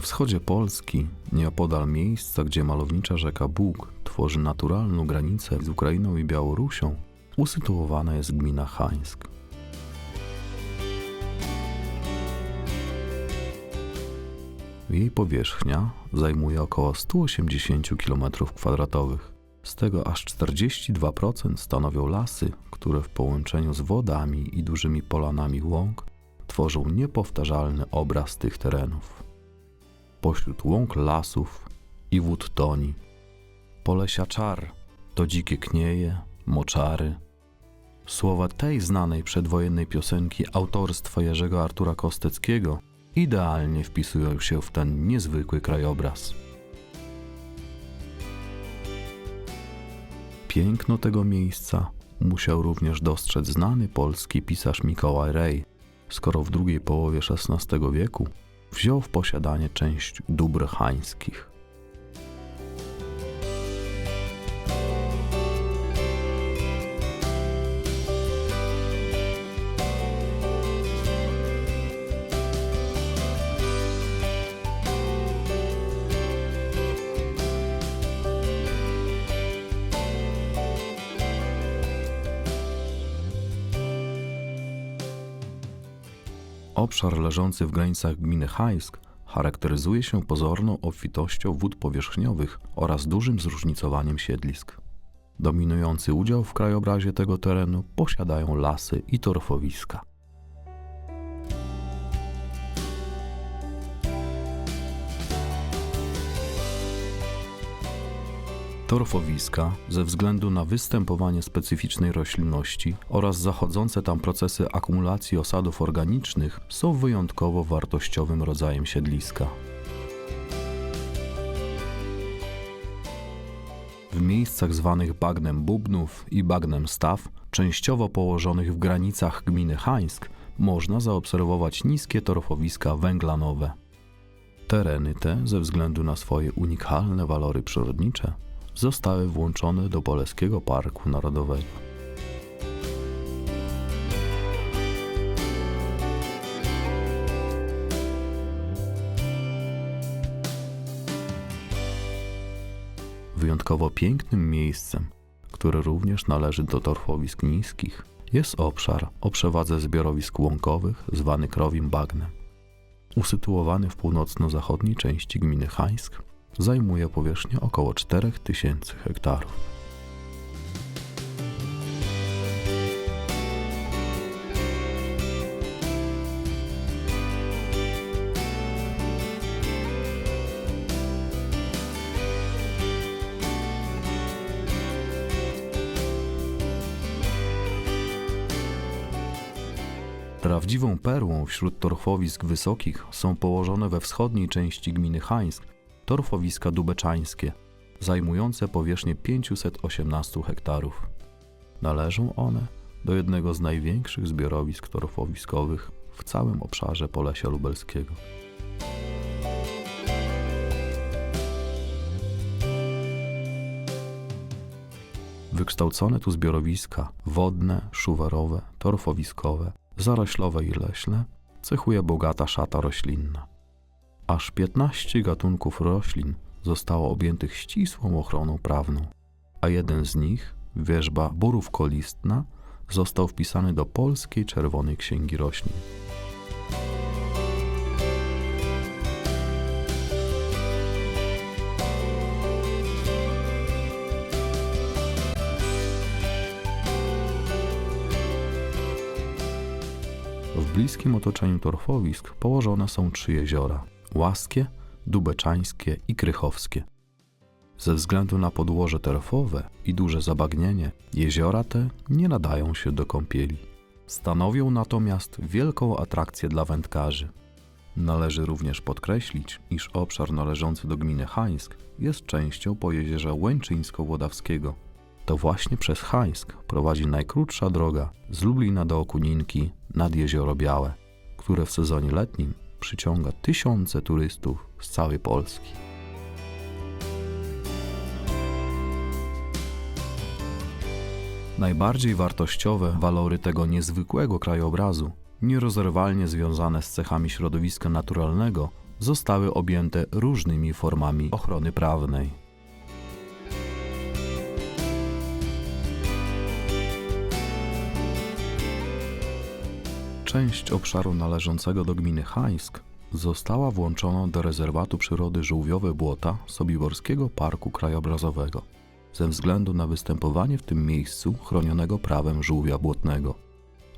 Wschodzie Polski, nieopodal miejsca, gdzie malownicza rzeka Bóg tworzy naturalną granicę z Ukrainą i Białorusią, usytuowana jest gmina Hańsk. Jej powierzchnia zajmuje około 180 km2. Z tego aż 42% stanowią lasy, które w połączeniu z wodami i dużymi polanami łąk tworzą niepowtarzalny obraz tych terenów. Pośród łąk lasów i wód toni, polesia czar, to dzikie knieje, moczary. Słowa tej znanej przedwojennej piosenki autorstwa Jerzego Artura Kosteckiego idealnie wpisują się w ten niezwykły krajobraz. Piękno tego miejsca musiał również dostrzec znany polski pisarz Mikołaj Rej, skoro w drugiej połowie XVI wieku wziął w posiadanie część dóbr hańskich. Obszar leżący w granicach gminy Hajsk charakteryzuje się pozorną obfitością wód powierzchniowych oraz dużym zróżnicowaniem siedlisk. Dominujący udział w krajobrazie tego terenu posiadają lasy i torfowiska. Torfowiska, ze względu na występowanie specyficznej roślinności oraz zachodzące tam procesy akumulacji osadów organicznych, są wyjątkowo wartościowym rodzajem siedliska. W miejscach zwanych bagnem Bubnów i bagnem Staw, częściowo położonych w granicach gminy Hańsk, można zaobserwować niskie torfowiska węglanowe. Tereny te, ze względu na swoje unikalne walory przyrodnicze, zostały włączone do Boleskiego Parku Narodowego. Wyjątkowo pięknym miejscem, które również należy do torfowisk niskich, jest obszar o przewadze zbiorowisk łąkowych zwany Krowim Bagnem. Usytuowany w północno-zachodniej części gminy Hańsk, zajmuje powierzchnię około 4000 hektarów. Prawdziwą perłą wśród torfowisk wysokich są położone we wschodniej części gminy Hańsk torfowiska dubeczańskie, zajmujące powierzchnię 518 hektarów. Należą one do jednego z największych zbiorowisk torfowiskowych w całym obszarze Polesia Lubelskiego. Wykształcone tu zbiorowiska wodne, szuwarowe, torfowiskowe, zaroślowe i leśne cechuje bogata szata roślinna. Aż 15 gatunków roślin zostało objętych ścisłą ochroną prawną, a jeden z nich, wierzba borówkolistna, został wpisany do Polskiej Czerwonej Księgi Roślin. W bliskim otoczeniu torfowisk położone są trzy jeziora łaskie, dubeczańskie i krychowskie. Ze względu na podłoże torfowe i duże zabagnienie, jeziora te nie nadają się do kąpieli. Stanowią natomiast wielką atrakcję dla wędkarzy. Należy również podkreślić, iż obszar należący do gminy Hańsk jest częścią pojezierza Łęczyńsko-Włodawskiego. To właśnie przez Hańsk prowadzi najkrótsza droga z Lublina do Okuninki nad Jezioro Białe, które w sezonie letnim przyciąga tysiące turystów z całej Polski. Najbardziej wartościowe walory tego niezwykłego krajobrazu, nierozerwalnie związane z cechami środowiska naturalnego, zostały objęte różnymi formami ochrony prawnej. Część obszaru należącego do gminy Hańsk została włączona do rezerwatu przyrody żółwiowe błota Sobiborskiego Parku Krajobrazowego ze względu na występowanie w tym miejscu chronionego prawem żółwia błotnego.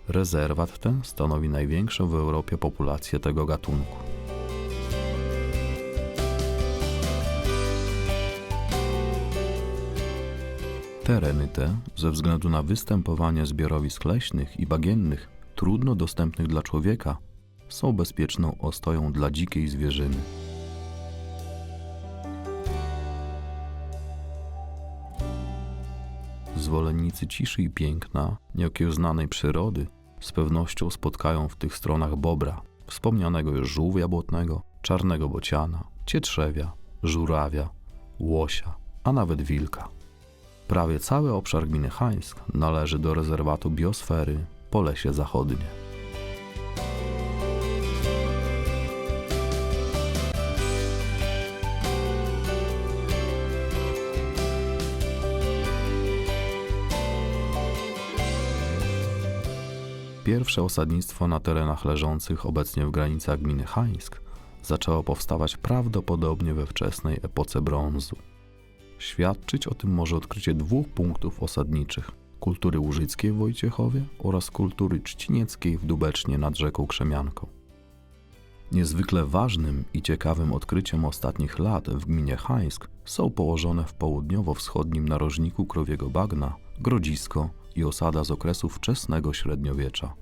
Rezerwat ten stanowi największą w Europie populację tego gatunku. Tereny te, ze względu na występowanie zbiorowisk leśnych i bagiennych, trudno dostępnych dla człowieka, są bezpieczną ostoją dla dzikiej zwierzyny. Zwolennicy ciszy i piękna, nieokiełznanej przyrody, z pewnością spotkają w tych stronach bobra, wspomnianego już żółwia błotnego, czarnego bociana, cietrzewia, żurawia, łosia, a nawet wilka. Prawie cały obszar gminy Hańsk należy do rezerwatu biosfery Polesie Zachodnie. Pierwsze osadnictwo na terenach leżących obecnie w granicach gminy Hańsk zaczęło powstawać prawdopodobnie we wczesnej epoce brązu. Świadczyć o tym może odkrycie dwóch punktów osadniczych: kultury łużyckiej w Wojciechowie oraz kultury trzcinieckiej w Dubecznie nad rzeką Krzemianką. Niezwykle ważnym i ciekawym odkryciem ostatnich lat w gminie Hańsk są położone w południowo-wschodnim narożniku krowiego bagna grodzisko i osada z okresu wczesnego średniowiecza.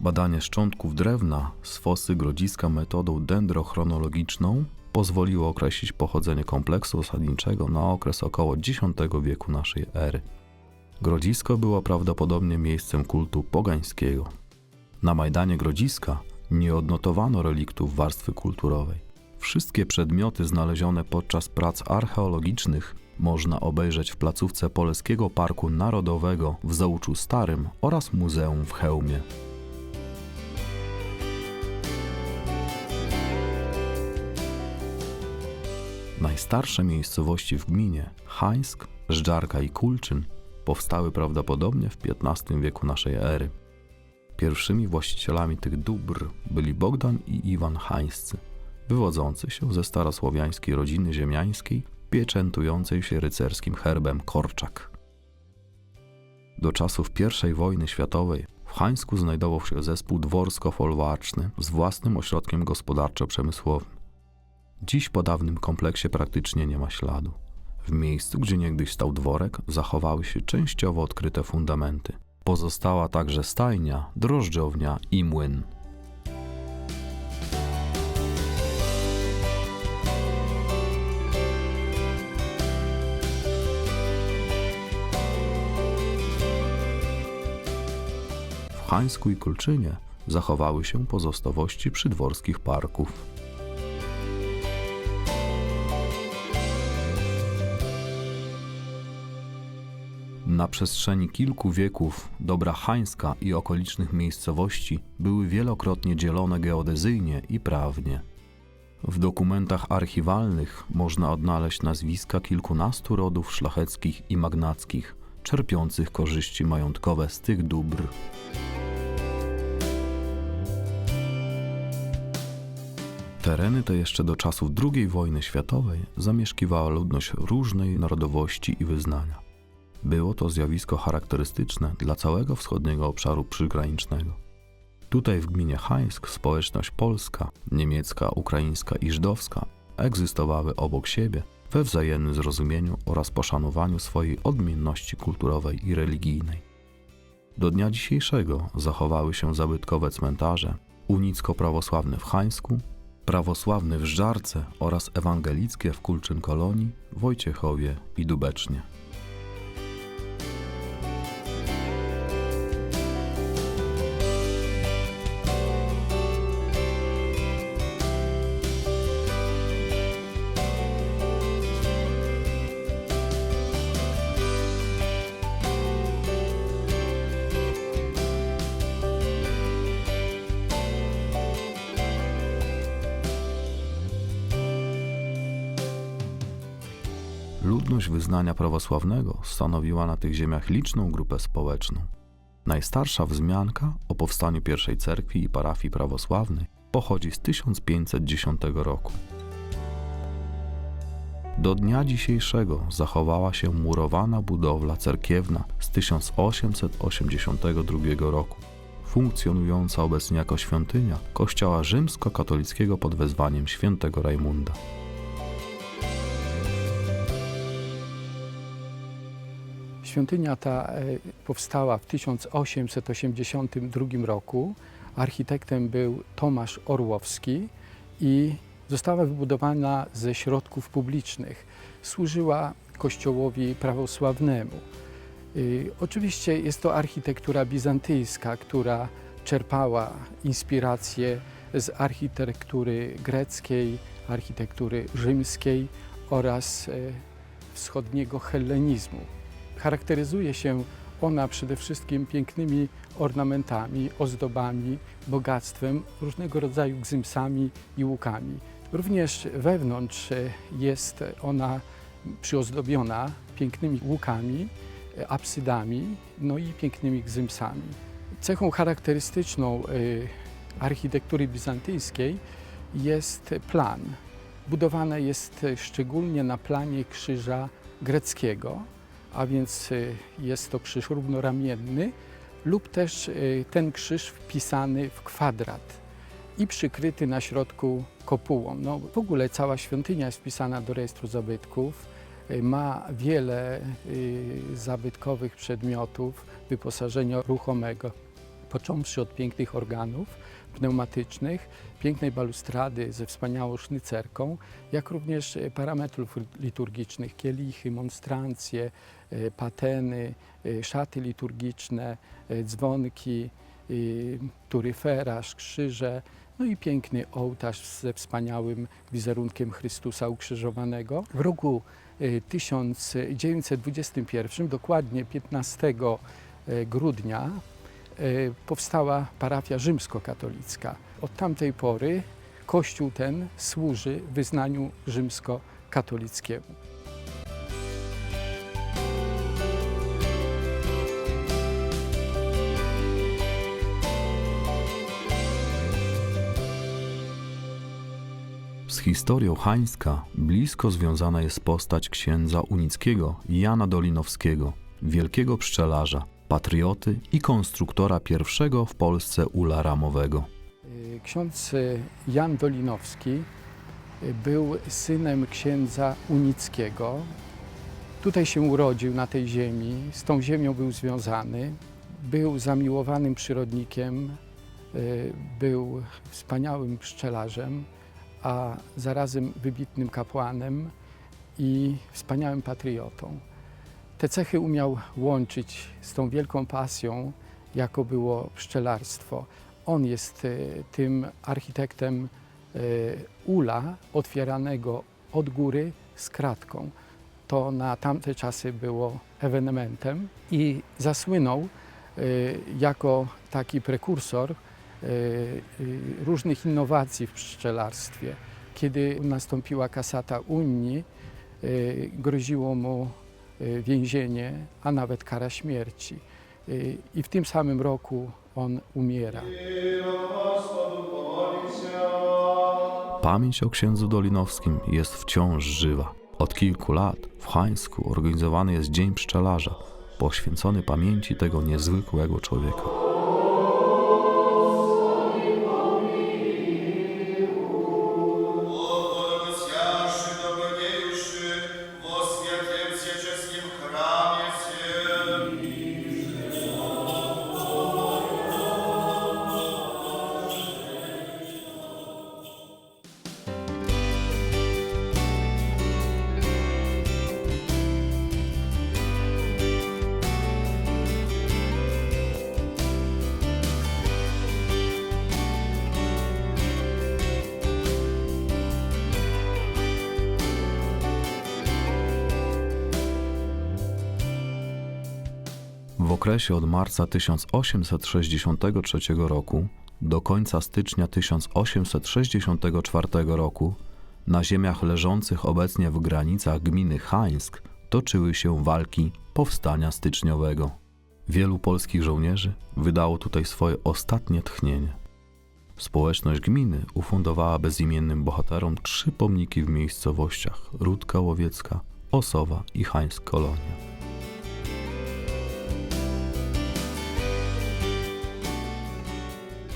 Badanie szczątków drewna z fosy grodziska metodą dendrochronologiczną pozwoliło określić pochodzenie kompleksu osadniczego na okres około X wieku naszej ery. Grodzisko było prawdopodobnie miejscem kultu pogańskiego. Na Majdanie Grodziska nie odnotowano reliktów warstwy kulturowej. Wszystkie przedmioty znalezione podczas prac archeologicznych można obejrzeć w placówce Polskiego Parku Narodowego w Zołczu Starym oraz Muzeum w Chełmie. Najstarsze miejscowości w gminie Hańsk, Żdżarka i Kulczyn powstały prawdopodobnie w XV wieku naszej ery. Pierwszymi właścicielami tych dóbr byli Bogdan i Iwan Hańscy, wywodzący się ze starosłowiańskiej rodziny ziemiańskiej, pieczętującej się rycerskim herbem Korczak. Do czasów I wojny światowej w Hańsku znajdował się zespół dworsko-folwarczny z własnym ośrodkiem gospodarczo-przemysłowym. Dziś po dawnym kompleksie praktycznie nie ma śladu. W miejscu, gdzie niegdyś stał dworek, zachowały się częściowo odkryte fundamenty. Pozostała także stajnia, drożdżownia i młyn. W Hańsku i Kulczynie zachowały się pozostałości przydworskich parków. Na przestrzeni kilku wieków dobra Hańska i okolicznych miejscowości były wielokrotnie dzielone geodezyjnie i prawnie. W dokumentach archiwalnych można odnaleźć nazwiska kilkunastu rodów szlacheckich i magnackich, czerpiących korzyści majątkowe z tych dóbr. Tereny te jeszcze do czasów II wojny światowej zamieszkiwała ludność różnej narodowości i wyznania. Było to zjawisko charakterystyczne dla całego wschodniego obszaru przygranicznego. Tutaj w gminie Hańsk społeczność polska, niemiecka, ukraińska i żydowska egzystowały obok siebie we wzajemnym zrozumieniu oraz poszanowaniu swojej odmienności kulturowej i religijnej. Do dnia dzisiejszego zachowały się zabytkowe cmentarze, unicko-prawosławny w Hańsku, prawosławny w Żarce oraz ewangelickie w Kulczyn Kolonii, Wojciechowie i Dubecznie. Prawosławnego stanowiła na tych ziemiach liczną grupę społeczną. Najstarsza wzmianka o powstaniu pierwszej cerkwi i parafii prawosławnej pochodzi z 1510 roku. Do dnia dzisiejszego zachowała się murowana budowla cerkiewna z 1882 roku, funkcjonująca obecnie jako świątynia kościoła rzymskokatolickiego pod wezwaniem świętego Rajmunda. Świątynia ta e, powstała w 1882 roku. Architektem był Tomasz Orłowski i została wybudowana ze środków publicznych. Służyła Kościołowi prawosławnemu. Y, Oczywiście jest to architektura bizantyjska, która czerpała inspiracje z architektury greckiej, architektury rzymskiej oraz e, wschodniego hellenizmu. Charakteryzuje się ona przede wszystkim pięknymi ornamentami, ozdobami, bogactwem, różnego rodzaju gzymsami i łukami. Również wewnątrz jest ona przyozdobiona pięknymi łukami, apsydami, no i pięknymi gzymsami. Cechą charakterystyczną e, architektury bizantyjskiej jest plan. Budowane jest szczególnie na planie krzyża greckiego, a więc y, jest to krzyż równoramienny lub też y, ten krzyż wpisany w kwadrat i przykryty na środku kopułą. No, w ogóle cała świątynia jest wpisana do rejestru zabytków. Y, Ma wiele zabytkowych przedmiotów, wyposażenia ruchomego, począwszy od pięknych organów pneumatycznych, pięknej balustrady ze wspaniałą sznycerką, jak również y, parametrów liturgicznych, kielichy, monstrancje, y, pateny, y, szaty liturgiczne, dzwonki, turyferaż, krzyże, no i piękny ołtarz ze wspaniałym wizerunkiem Chrystusa ukrzyżowanego. W roku y, 1921, dokładnie 15 y, grudnia, powstała parafia rzymskokatolicka. Od tamtej pory kościół ten służy wyznaniu rzymskokatolickiemu. Z historią Hańska blisko związana jest postać księdza unickiego Jana Dolinowskiego, wielkiego pszczelarza, patrioty i konstruktora pierwszego w Polsce ula ramowego. Y, Ksiądz Jan Dolinowski y, był synem księdza Unickiego. Tutaj się urodził na tej ziemi, z tą ziemią był związany. Był zamiłowanym przyrodnikiem, y, był wspaniałym pszczelarzem, a zarazem wybitnym kapłanem i wspaniałym patriotą. Te cechy umiał łączyć z tą wielką pasją, jaką było pszczelarstwo. On jest y, tym architektem y, ula otwieranego od góry z kratką. To na tamte czasy było ewenementem i zasłynął y, jako taki prekursor różnych innowacji w pszczelarstwie. Kiedy nastąpiła kasata Unii, groziło mu więzienie, a nawet kara śmierci. Y, I w tym samym roku on umiera. Pamięć o księdzu Dolinowskim jest wciąż żywa. Od kilku lat w Hańsku organizowany jest Dzień Pszczelarza, poświęcony pamięci tego niezwykłego człowieka. Okresie od marca 1863 roku do końca stycznia 1864 roku na ziemiach leżących obecnie w granicach gminy Hańsk toczyły się walki powstania styczniowego. Wielu polskich żołnierzy wydało tutaj swoje ostatnie tchnienie. Społeczność gminy ufundowała bezimiennym bohaterom trzy pomniki w miejscowościach Rudka Łowiecka, Osowa i Hańsk Kolonia.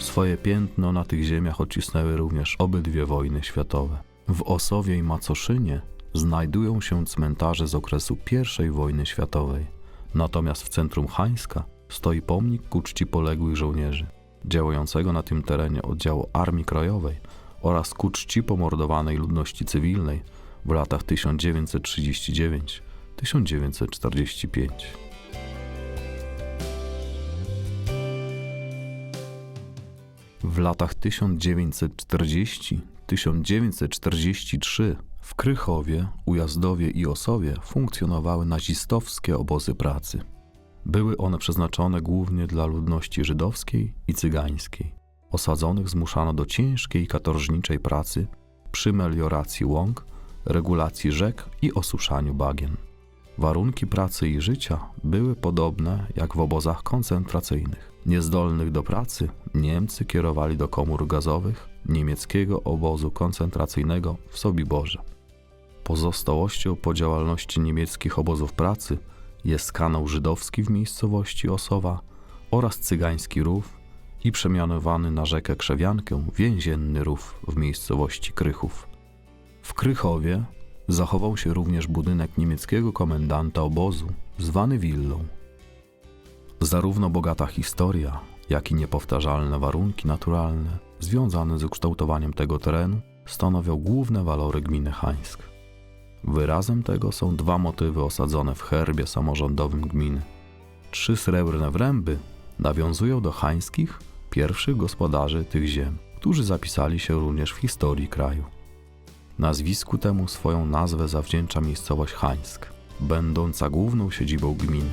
Swoje piętno na tych ziemiach odcisnęły również obydwie wojny światowe. W Osowie i Macoszynie znajdują się cmentarze z okresu I wojny światowej. Natomiast w centrum Hańska stoi pomnik ku czci poległych żołnierzy, działającego na tym terenie oddziału Armii Krajowej oraz ku czci pomordowanej ludności cywilnej w latach 1939-1945. W latach 1940-1943 w Krychowie, Ujazdowie i Osowie funkcjonowały nazistowskie obozy pracy. Były one przeznaczone głównie dla ludności żydowskiej i cygańskiej. Osadzonych zmuszano do ciężkiej katorżniczej pracy przy melioracji łąk, regulacji rzek i osuszaniu bagien. Warunki pracy i życia były podobne jak w obozach koncentracyjnych. Niezdolnych do pracy Niemcy kierowali do komór gazowych niemieckiego obozu koncentracyjnego w Sobiborze. Pozostałością po działalności niemieckich obozów pracy jest kanał żydowski w miejscowości Osowa oraz cygański rów i przemianowany na rzekę Krzewiankę więzienny rów w miejscowości Krychów. W Krychowie zachował się również budynek niemieckiego komendanta obozu, zwany willą. Zarówno bogata historia, jak i niepowtarzalne warunki naturalne związane z ukształtowaniem tego terenu stanowią główne walory gminy Hańsk. Wyrazem tego są dwa motywy osadzone w herbie samorządowym gminy. Trzy srebrne wręby nawiązują do hańskich, pierwszych gospodarzy tych ziem, którzy zapisali się również w historii kraju. Nazwisku temu swoją nazwę zawdzięcza miejscowość Hańsk, będąca główną siedzibą gminy.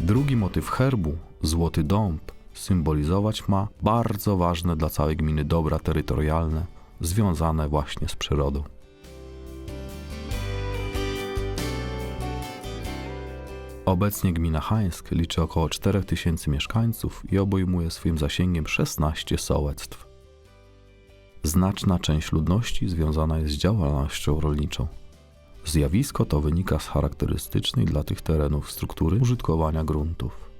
Drugi motyw herbu, złoty dąb, symbolizować ma bardzo ważne dla całej gminy dobra terytorialne, związane właśnie z przyrodą. Obecnie gmina Hańsk liczy około 4000 mieszkańców i obejmuje swoim zasięgiem 16 sołectw. Znaczna część ludności związana jest z działalnością rolniczą. Zjawisko to wynika z charakterystycznej dla tych terenów struktury użytkowania gruntów.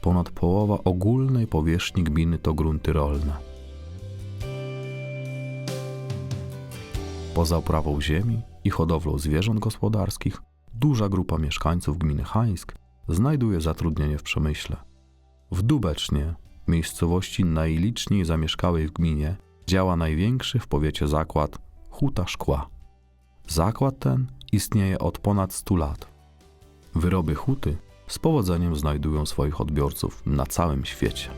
Ponad połowa ogólnej powierzchni gminy to grunty rolne. Poza uprawą ziemi i hodowlą zwierząt gospodarskich, duża grupa mieszkańców gminy Hańsk znajduje zatrudnienie w przemyśle. W Dubecznie, miejscowości najliczniej zamieszkałej w gminie, działa największy w powiecie zakład Huta Szkła. Zakład ten istnieje od ponad 100 lat. Wyroby huty z powodzeniem znajdują swoich odbiorców na całym świecie.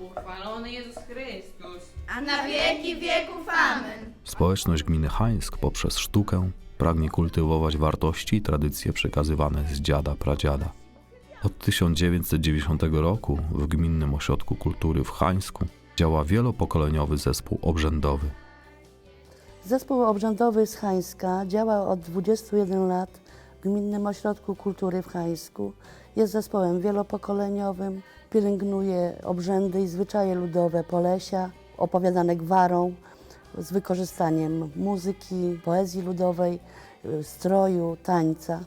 A pochwalony Jezus Chrystus. a na wieki wieków amen. Społeczność gminy Hańsk poprzez sztukę pragnie kultywować wartości i tradycje przekazywane z dziada pradziada. Od 1990 roku w Gminnym Ośrodku Kultury w Hańsku działa wielopokoleniowy zespół obrzędowy. Zespół obrzędowy z Hańska działa od 21 lat w Gminnym Ośrodku Kultury w Hańsku. Jest zespołem wielopokoleniowym, pielęgnuje obrzędy i zwyczaje ludowe Polesia opowiadane gwarą z wykorzystaniem muzyki, poezji ludowej, y, stroju, tańca.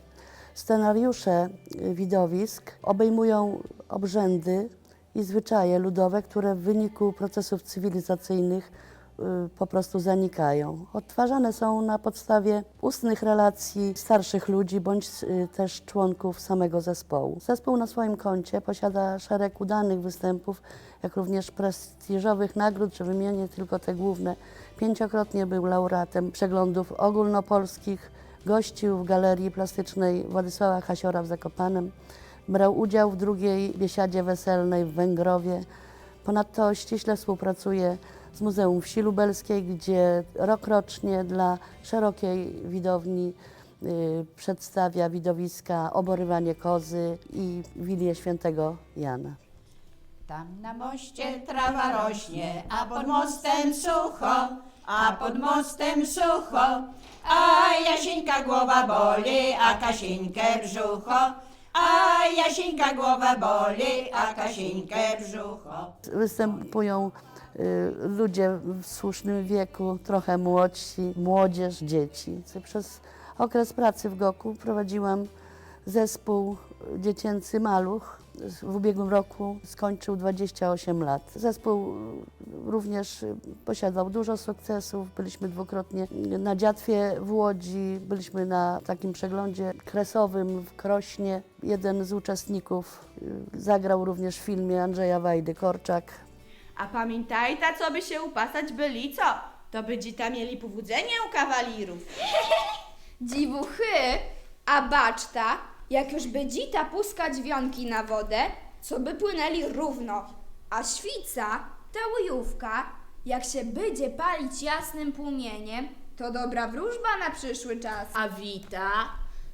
Scenariusze y, widowisk obejmują obrzędy i zwyczaje ludowe, które w wyniku procesów cywilizacyjnych po prostu zanikają. Odtwarzane są na podstawie ustnych relacji starszych ludzi bądź y, też członków samego zespołu. Zespół na swoim koncie posiada szereg udanych występów, jak również prestiżowych nagród, że wymienię tylko te główne. Pięciokrotnie był laureatem przeglądów ogólnopolskich, gościł w Galerii Plastycznej Władysława Hasiora w Zakopanem, brał udział w drugiej biesiadzie weselnej w Węgrowie. Ponadto ściśle współpracuje z Muzeum Wsi Lubelskiej, gdzie rokrocznie dla szerokiej widowni y, przedstawia widowiska Oborywanie Kozy i Wilię Świętego Jana. Tam na moście trawa rośnie, a pod mostem sucho, a pod mostem sucho. A Jasieńka głowa boli, a Kasieńkę brzucho. A Jasieńka głowa boli, a Kasieńkę brzucho. Występują ludzie w słusznym wieku, trochę młodsi, młodzież, dzieci. Przez okres pracy w GOK-u prowadziłam zespół dziecięcy Maluch. W ubiegłym roku skończył 28 lat. Zespół również y, posiadał dużo sukcesów. Byliśmy dwukrotnie na Dziatwie w Łodzi, byliśmy na takim przeglądzie kresowym w Krośnie. Jeden z uczestników y, zagrał również w filmie Andrzeja Wajdy, Korczak. A pamiętajta, co by się upasać byli, co? To by dzita mieli powodzenie u kawalirów. Dziwuchy, a baczta, jak już by dzita puskać wionki na wodę, co by płynęli równo, a świca, ta ujówka, jak się będzie palić jasnym płomieniem, to dobra wróżba na przyszły czas. A wita,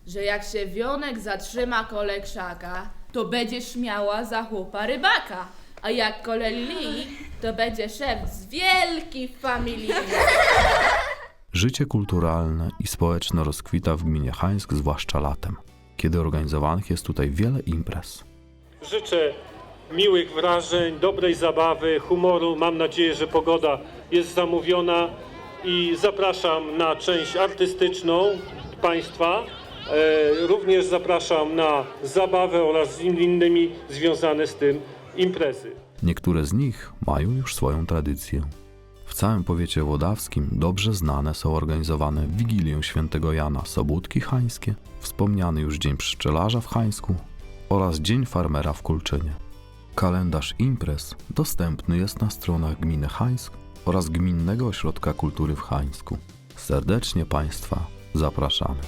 że jak się wionek zatrzyma kole krzaka, to będziesz miała za chłopa rybaka. A jak kole li, to będzie szef z wielkiej familii. Życie kulturalne i społeczne rozkwita w gminie Hańsk, zwłaszcza latem, kiedy organizowanych jest tutaj wiele imprez. Życzę miłych wrażeń, dobrej zabawy, humoru. Mam nadzieję, że pogoda jest zamówiona i zapraszam na część artystyczną Państwa. E, również zapraszam na zabawę oraz z innymi związane z tym imprezy. Niektóre z nich mają już swoją tradycję. W całym powiecie włodawskim dobrze znane są organizowane Wigilię Świętego Jana Sobótki Hańskie, wspomniany już Dzień Pszczelarza w Hańsku oraz Dzień Farmera w Kulczynie. Kalendarz imprez dostępny jest na stronach gminy Hańsk oraz Gminnego Ośrodka Kultury w Hańsku. Serdecznie Państwa zapraszamy.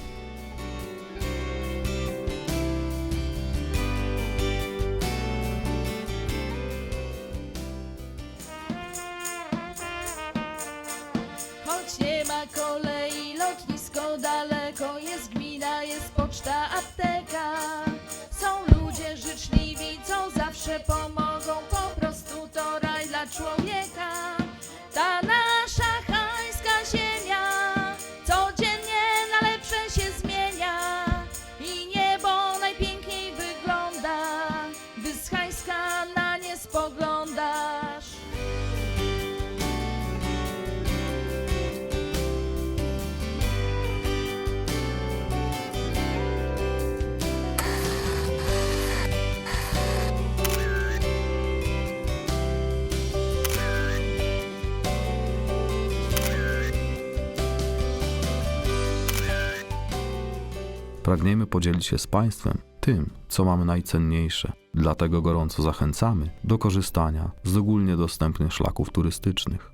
Na Pragniemy podzielić się z Państwem tym, co mamy najcenniejsze. Dlatego gorąco zachęcamy do korzystania z ogólnie dostępnych szlaków turystycznych.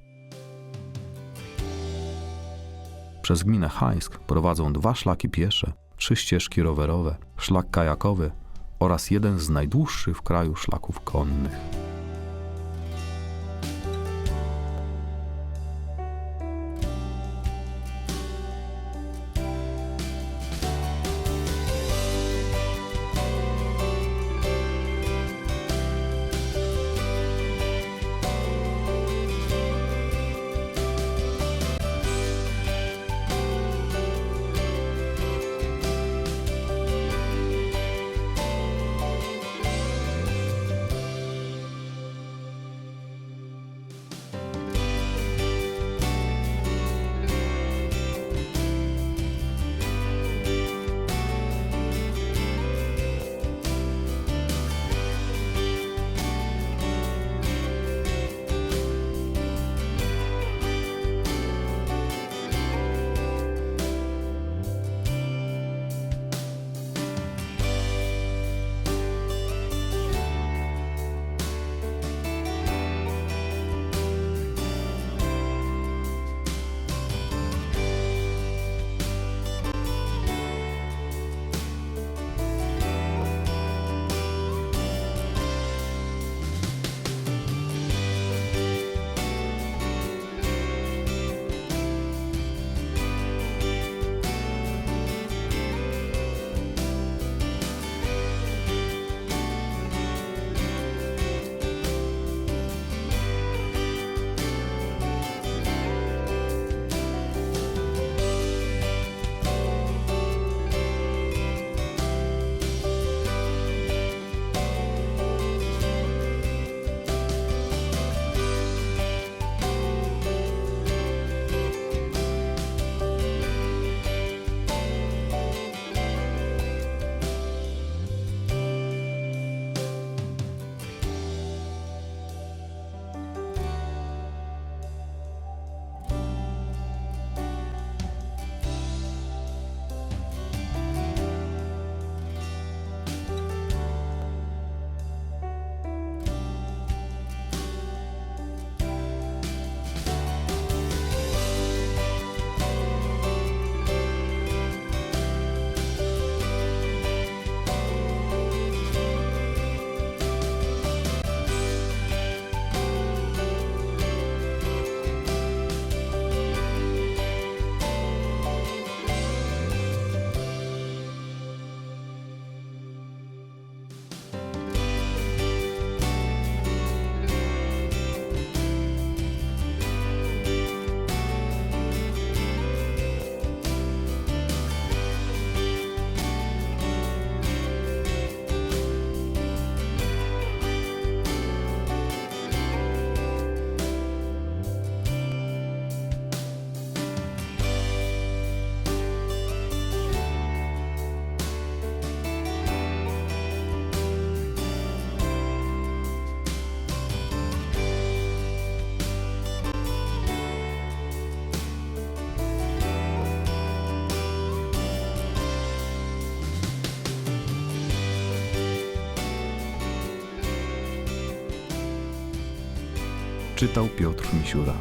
Przez gminę Hańsk prowadzą dwa szlaki piesze, trzy ścieżki rowerowe, szlak kajakowy oraz jeden z najdłuższych w kraju szlaków konnych. Czytał Piotr Misiura.